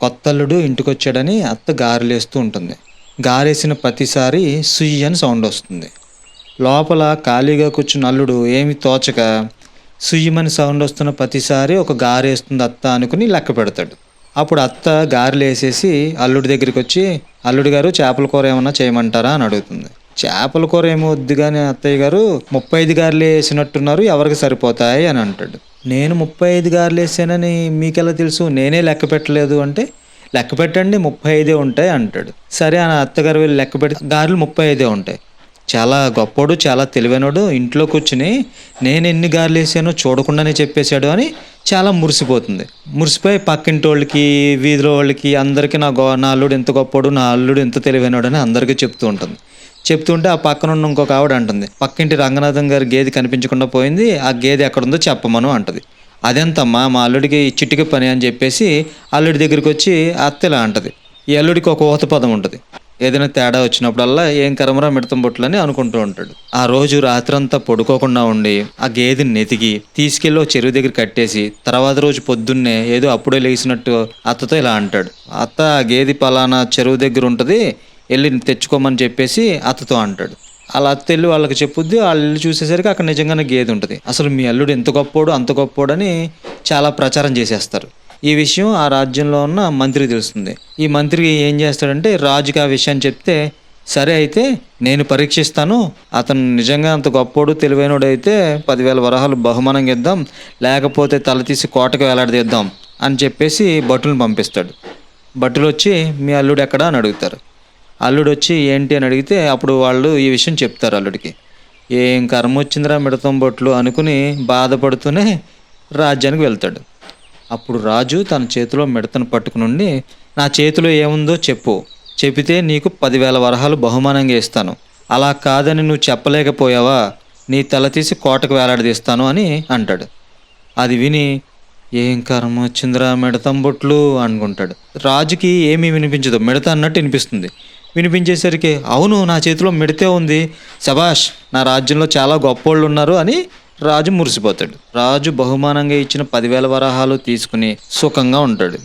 కొత్తల్లుడు ఇంటికొచ్చాడని అత్త గారెలేస్తూ ఉంటుంది. గారేసిన ప్రతిసారి సుయ్యి అని సౌండ్ వస్తుంది. లోపల ఖాళీగా కూర్చున్న అల్లుడు ఏమి తోచక సుయ్యమని సౌండ్ వస్తున్న ప్రతిసారి ఒక గారేస్తుంది అత్త అనుకుని లెక్క పెడతాడు. అప్పుడు అత్త గారెలు వేసేసి అల్లుడి దగ్గరికి వచ్చి అల్లుడి గారు చేపల కూర ఏమన్నా చేయమంటారా? అని అడుగుతుంది. చేపల కూర ఏమో వద్దు కానీ అత్తయ్య గారు ముప్పై ఐదు గారెలు వేసినట్టున్నారు ఎవరికి సరిపోతాయి? అని అంటాడు. నేను ముప్పై ఐదు గారెలు వేసానని మీకెలా తెలుసు? నేనే లెక్క పెట్టలేదు అంటే లెక్క పెట్టండి ముప్పై ఐదే ఉంటాయి అంటాడు. సరే ఆ అత్తగారు వెళ్ళి లెక్క పెట్టి గారెలు ముప్పై ఐదే ఉంటాయి. చాలా గొప్పోడు చాలా తెలివైనడు ఇంట్లో కూర్చుని నేను ఎన్ని గారెలు వేసానో చూడకుండానే చెప్పేశాడు అని చాలా మురిసిపోతుంది. మురిసిపోయి పక్కింటి వాళ్ళకి వీధిలో వాళ్ళకి అందరికీ నా గో నా అల్లుడు ఎంత గొప్పోడు నా అల్లుడు ఎంత తెలివైనడు అని అందరికీ చెప్తూ ఉంటుంది. చెప్తుంటే ఆ పక్కన ఉన్న ఇంకొక ఆవిడ అంటుంది. పక్కింటి రంగనాథం గారి గేదె కనిపించకుండా పోయింది ఆ గేదె ఎక్కడుందో చెప్పమను అంటది. అదెంతమ్మా మా అల్లుడికి చిటికి పని అని చెప్పేసి అల్లుడి దగ్గరికి వచ్చి అత్త ఇలా అంటది. ఈ అల్లుడికి ఒక ఊత పదం ఉంటుంది. ఏదైనా తేడా వచ్చినప్పుడల్లా ఏం కరమరా మిడతం బొట్లని అనుకుంటూ ఉంటాడు. ఆ రోజు రాత్రంతా పడుకోకుండా ఉండి ఆ గేదెని నెతికి తీసుకెళ్ళి చెరువు దగ్గర కట్టేసి తర్వాత రోజు పొద్దున్నే ఏదో అప్పుడే లేచినట్టు అత్తతో ఇలా అంటాడు. అత్త ఆ గేదె పలానా చెరువు దగ్గర ఉంటుంది వెళ్ళి తెచ్చుకోమని చెప్పేసి అత్తతో అంటాడు. అలా అత్త వెళ్ళి వాళ్ళకి చెప్పుద్ది వాళ్ళు వెళ్ళి చూసేసరికి అక్కడ నిజంగానే గేదె ఉంటుంది. అసలు మీ అల్లుడు ఎంత గొప్పోడు అంత గొప్పోడని చాలా ప్రచారం చేసేస్తారు. ఈ విషయం ఆ రాజ్యంలో ఉన్న మంత్రి తెలుస్తుంది. ఈ మంత్రి ఏం చేస్తాడంటే రాజుకి ఆ విషయాన్ని చెప్తే సరే అయితే నేను పరీక్షిస్తాను అతను నిజంగా అంత గొప్పోడు తెలివైనడు అయితే పదివేల వరహాలు బహుమానం ఇద్దాం లేకపోతే తల తీసి కోటకు వేలాడదీద్దాం అని చెప్పేసి భటులను పంపిస్తాడు. భటులు వచ్చి మీ అల్లుడు ఎక్కడా అని అడుగుతారు. అల్లుడు వచ్చి ఏంటి అని అడిగితే అప్పుడు వాళ్ళు ఈ విషయం చెప్తారు అల్లుడికి. ఏం కర్మ వచ్చిందిరా మిడతం బొట్లు అనుకుని బాధపడుతూనే రాజ్యానికి వెళ్తాడు. అప్పుడు రాజు తన చేతిలో మిడతను పట్టుకునుండి నా చేతిలో ఏముందో చెప్పు. చెబితే నీకు పదివేల వరహాలు బహుమానంగా ఇస్తాను. అలా కాదని నువ్వు చెప్పలేకపోయావా? నీ తల తీసి కోటకు వేలాడదీస్తాను అని అంటాడు. అది విని ఏం కర్మ? వచ్చిందిరా మిడతం బొట్లు అనుకుంటాడు. రాజుకి ఏమీ వినిపించదు. మిడత అన్నట్టు వినిపిస్తుంది. వినిపించేసరికి అవును నా చేతిలో మిడతే ఉంది. శబాష్ నా రాజ్యంలో చాలా గొప్పోళ్ళు ఉన్నారు అని రాజు మురిసిపోతాడు. రాజు బహుమానంగా ఇచ్చిన పదివేల వరహాలు తీసుకుని సుఖంగా ఉంటాడు.